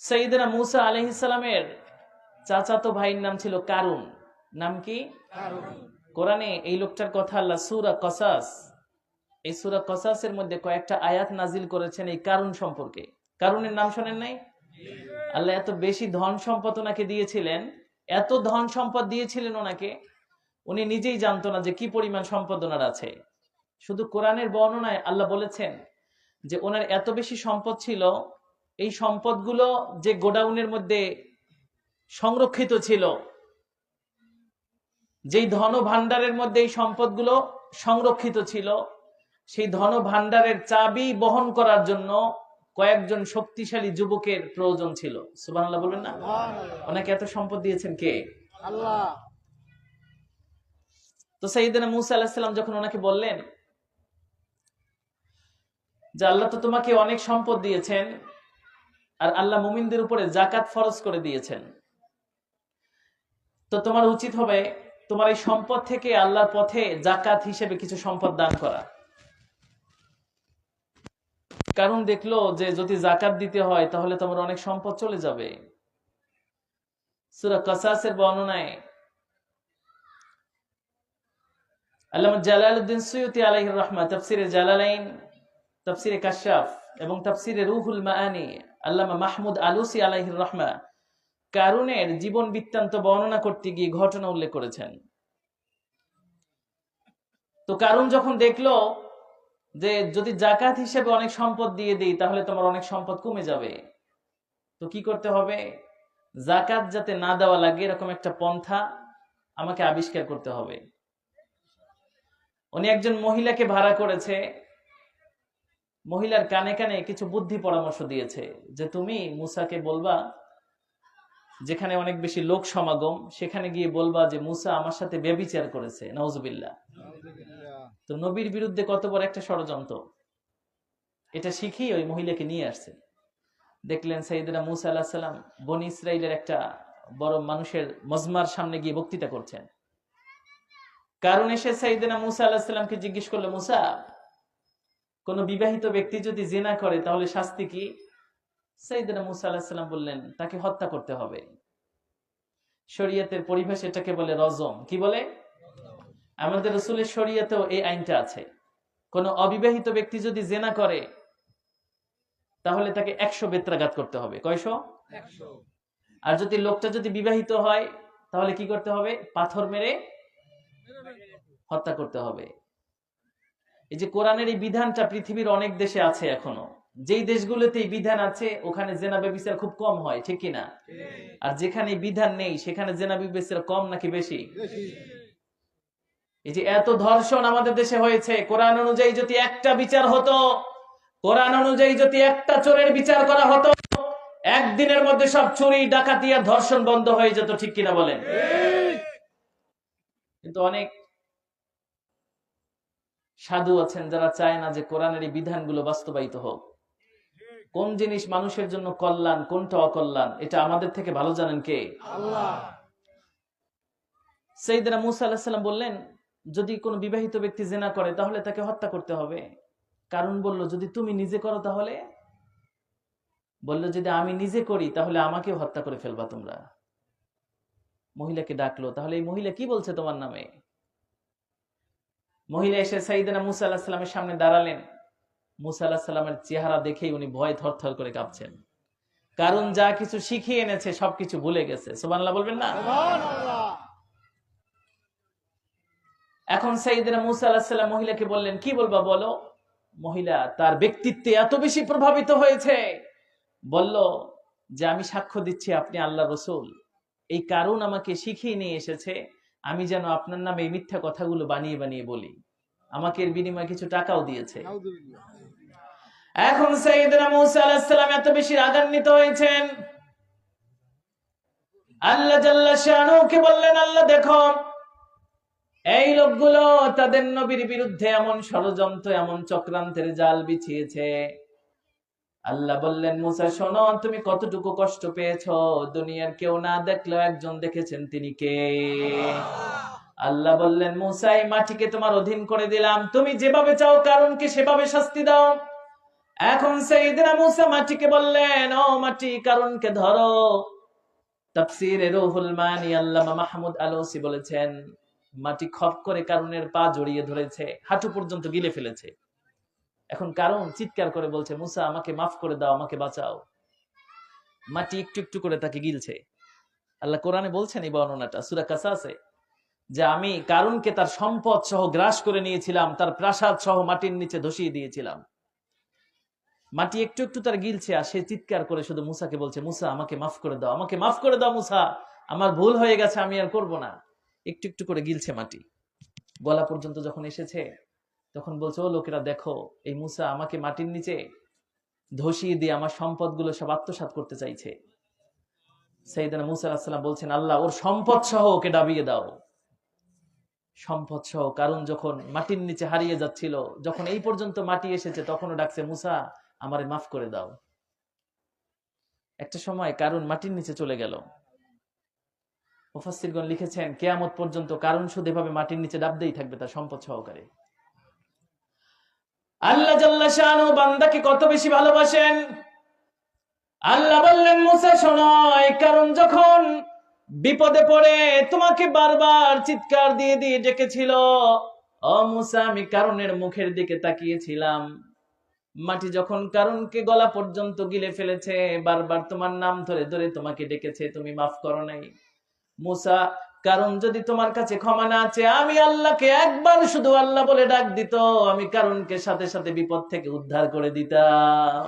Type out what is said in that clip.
সঈদনা মুসা আলহিসালামের চাচাতো ভাইয়ের নাম ছিল কারুন। নাম কি? কোরআনে এই লোকটার কথা আল্লাহ সুরা কসাস এই সুরা কসাসের মধ্যে কয়েকটা আয়াত নাজিল করেছেন এই কারুন সম্পর্কে। কারুনের নাম শোনেন নাই? আল্লাহ এত বেশি ধন সম্পদ ওনাকে দিয়েছিলেন এত ধন সম্পদ দিয়েছিলেন ওনাকে উনি নিজেই জানতো না যে কি পরিমাণ সম্পদ ওনার আছে। শুধু কোরআনের বর্ণনায় আল্লাহ বলেছেন যে ওনার এত বেশি সম্পদ ছিল এই সম্পদগুলো যে গোডাউনের মধ্যে সংরক্ষিত ছিল যেই ধন ভান্ডারের মধ্যে এই সম্পদগুলো সংরক্ষিত ছিল সেই ধন ভান্ডারের চাবি বহন করার জন্য কয়েকজন শক্তিশালী যুবকের প্রয়োজন ছিল। সুবহানাল্লাহ বলবেন না? ওনাকে এত সম্পদ দিয়েছেন কে? আল্লাহ। তো সাইয়েদনা মুসা আলাহিসাল্লাম যখন ওনাকে বললেন যে আল্লাহ তো তোমাকে অনেক সম্পদ দিয়েছেন আর আল্লাহ মুমিনদের উপরে জাকাত ফরজ করে দিয়েছেন। তো তোমার উচিত হবে তোমার এই সম্পদ থেকে আল্লাহর পথে জাকাত হিসেবে কিছু সম্পদ দান করা। কারণ দেখল যে যদি জাকাত দিতে হয় তাহলে তোমার অনেক সম্পদ চলে যাবে। সুরা কাসাসের বর্ণনায় আল্লামা জালালউদ্দিন সুয়ুতি আলাইহির রহমা, তাফসিরে জালালাইন, তাফসিরে কাশাফ এবং তাফসিরে রুহুল মাআনি আল্লামা মাহমুদ আলুসি আলাইহির রহমা কারুনের জীবন বৃত্তান্ত বর্ণনা করতে গিয়ে ঘটনা উল্লেখ করেছেন। তো কারুন যখন দেখল যে যদি জাকাত হিসেবে অনেক সম্পদ দিয়ে দিই, তাহলে তোমার অনেক সম্পদ কমে যাবে। তো কি করতে হবে? জাকাত যাতে না দেওয়া লাগে, এরকম একটা পন্থা আমাকে আবিষ্কার করতে হবে। উনি একজন মহিলাকে ভাড়া করেছে মহিলার কানে কানে কিছু বুদ্ধি পরামর্শ দিয়েছে যে তুমি মুসাকে বলবা যেখানে অনেক বেশি লোক সমাগম সেখানে গিয়ে বলবা যে মুসা আমার সাথে ব্যবিচার করেছে। নওজুবিল্লাহ তো নবীর বিরুদ্ধে কত বড় একটা ষড়যন্ত্র? এটা শিখেই ওই মহিলাকে নিয়ে আসছে। দেখলেন সাইদিনা মুসা আল্লাহ সাল্লাম বনি ইসরায়েলের একটা বড় মানুষের মজমার সামনে গিয়ে বক্তৃতা করছেন। কারণ এসে সাইদিনা মুসা আল্লাহ সাল্লামকে জিজ্ঞেস করল মুসা কোন বিবাহিত ব্যক্তি যদি জেনা করে তাহলে শাস্তি কি? সাইদিনা মুসা আল্লাহ সাল্লাম বললেন তাকে হত্যা করতে হবে। শরীয়তের পরিভাষা এটাকে বলে রজম। কি বলে? আমাদের রসুলের শরীয়তেও এই আইনটা আছে। কোন অবিবাহিত ব্যক্তি যদি জেনা করে তাহলে তাকে একশো বেত্রাঘাত করতে হবে। কয়শো? আর যদি লোকটা যদি বিবাহিত হয় তাহলে কি করতে হবে? পাথর মেরে হত্যা করতে হবে। এই যে কোরআনের এই বিধানটা পৃথিবীর অনেক দেশে আছে এখনও। যেই দেশগুলোতে এই বিধান আছে ওখানে জেনা ব্যবচার খুব কম হয় ঠিক কিনা? আর যেখানে বিধান নেই সেখানে জেনা ব্যবচার কম নাকি বেশি? এই যে এত ধর্ষণ আমাদের দেশে হয়েছে কোরআন অনুযায়ী যদি একটা বিচার হতো কোরআন অনুযায়ী যদি একটা চোরের বিচার করা হতো একদিনের মধ্যে সব চুরি ডাকাতি আর ধর্ষণ বন্ধ হয়ে যেত ঠিক কিনা বলেন? কিন্তু অনেক সাধু আছেন যারা চায় না যে কোরআনের এই বিধানগুলো বাস্তবায়িত হোক। কোন জিনিস মানুষের জন্য কল্যাণ কোনটা অকল্যাণ এটা আমাদের থেকে ভালো জানেন কে? সেইদিনা মুসা আলাহিসাল্লাম বললেন যদি কোনো বিবাহিত ব্যক্তি জেনা করে তাহলে তাকে হত্যা করতে হবে। কারণ বলল যদি তুমি নিজে করো তাহলে? বলল যদি আমি নিজে করি তাহলে আমাকেও হত্যা করে ফেলবা তোমরা। মহিলাকে ডাকলো তাহলে এই মহিলা কি বলছে তোমার নামে? মহিলা এসে সাইদানা মুসা আল্লাহ সাল্লামের সামনে দাঁড়ালেন। মুসা আল্লাহ সাল্লামের চেহারা দেখেই উনি ভয় থরথর করে কাঁপছেন। কারণ যা কিছু শিখিয়ে এনেছে, সবকিছু ভুলে গেছে। সুবহানাল্লাহ বলবেন না? এখন সাইদিনা মুসা আলাহিসাল্লাম মহিলাকে বললেন, কি বলবা বলো? মহিলা তার ব্যক্তিত্বে এত বেশি প্রভাবিত হয়েছে। বলল, যে আমি সাক্ষ্য দিচ্ছি আপনি আল্লাহ রসুল। এই কারণ আমাকে শিখিয়ে নিয়ে এসেছে। আমি যেন আপনার নামে এই মিথ্যা কথাগুলো বানিয়ে বানিয়ে বলি। আমাকে এর বিনিময়ে কিছু টাকাও দিয়েছে। এখন সাইয়েদনা মুসা আলাইহিস সালাম এত বেশি রাগান্বিত হয়েছেন। আল্লাহ জাল্লা শানুকে বললেন, আল্লাহ, দেখো, এই লোকগুলো তাদের নবীর বিরুদ্ধে এমন ষড়যন্ত্র, এমন চক্রান্তের জাল বিছিয়েছে। আল্লাহ বললেন, মুসা, শোনো, তুমি কতটুকু কষ্ট পেয়েছ? দুনিয়ার কেউ না দেখলেও একজন দেখেছেন তিনি কে? আল্লাহ বললেন, মুসা, এই মাটিকে তোমার অধীন করে দিলাম। তুমি যেভাবে চাও কারণকে সেভাবে শাস্তি দাও? এখন সেইদিনা মুসা মাটিকে বললেন, ও মাটি কারণকে ধরো? তাফসিরে রুহুল মানি আল্লামা মাহমুদ আলোসি বলেছেন, মাটি খপ করে কারণের পা জড়িয়ে ধরেছে, হাঁটু পর্যন্ত গিলে ফেলেছে। এখন কারণ চিৎকার করে বলছে, মুসা, আমাকে মাফ করে দাও, আমাকে বাঁচাও। মাটি একটু একটু করে তাকে গিলছে। আল্লাহ কোরআনে বলছেন এই বর্ণনাটা, সুরা কাসাসে যে আমি কারণকে তার সম্পদ সহ গ্রাস করে নিয়েছিলাম, তার প্রাসাদ সহ মাটির নিচে ধসিয়ে দিয়েছিলাম। মাটি একটু একটু তার গিলছে আর সে চিৎকার করে শুধু মুসাকে বলছে, মুসা, আমাকে মাফ করে দাও, আমাকে মাফ করে দাও মুসা, আমার ভুল হয়ে গেছে, আমি আর করব না। একটু একটু করে গিলছে মাটি। গলা পর্যন্ত যখন এসেছে তখন বলছে, ও লোকেরা, দেখো, এই মুসা আমাকে মাটির নিচে ধসিয়ে দিয়ে আমার সম্পদগুলো সব আত্মসাৎ করতে চাইছে। সেইদানা মুসা আসসালাম বলছেন, আল্লাহ, ওর সম্পদ সহ ওকে ডাবিয়ে দাও। সম্পদ সহ কারণ যখন মাটির নিচে হারিয়ে যাচ্ছিল, যখন এই পর্যন্ত মাটি এসেছে, তখনও ডাকছে, মুসা, আমারে মাফ করে দাও। একটা সময় কারণ মাটির নিচে চলে গেল। মুফাসসিরগণ লিখেছেন, কেয়ামত পর্যন্ত কারণ শুধু এভাবে মাটির নিচে ডাবতেই থাকবে তার সম্পদ সহকারে। আল্লাহ জাল্লা শানু বান্দাকে কত বেশি ভালোবাসেন? আল্লাহ বললেন, মুসা, শোনো, এই কারণ যখন বিপদে পড়ে তোমাকে বারবার চিৎকার দিয়ে দিয়ে ডেকেছিল, ও মুসা, আমি কারণের মুখের দিকে তাকিয়েছিলাম। মাটি যখন কারণকে গলা পর্যন্ত গিলে ফেলেছে, বারবার তোমার নাম ধরে ধরে তোমাকে ডেকেছে, তুমি মাফ করো নাই। মুসা কারণ যদি তোমার কাছে ক্ষমা না আছে আমি আল্লাহকে একবার শুধু আল্লাহ বলে ডাক দিত, আমি কারণকে সাথে সাথে বিপদ থেকে উদ্ধার করে দিতাম।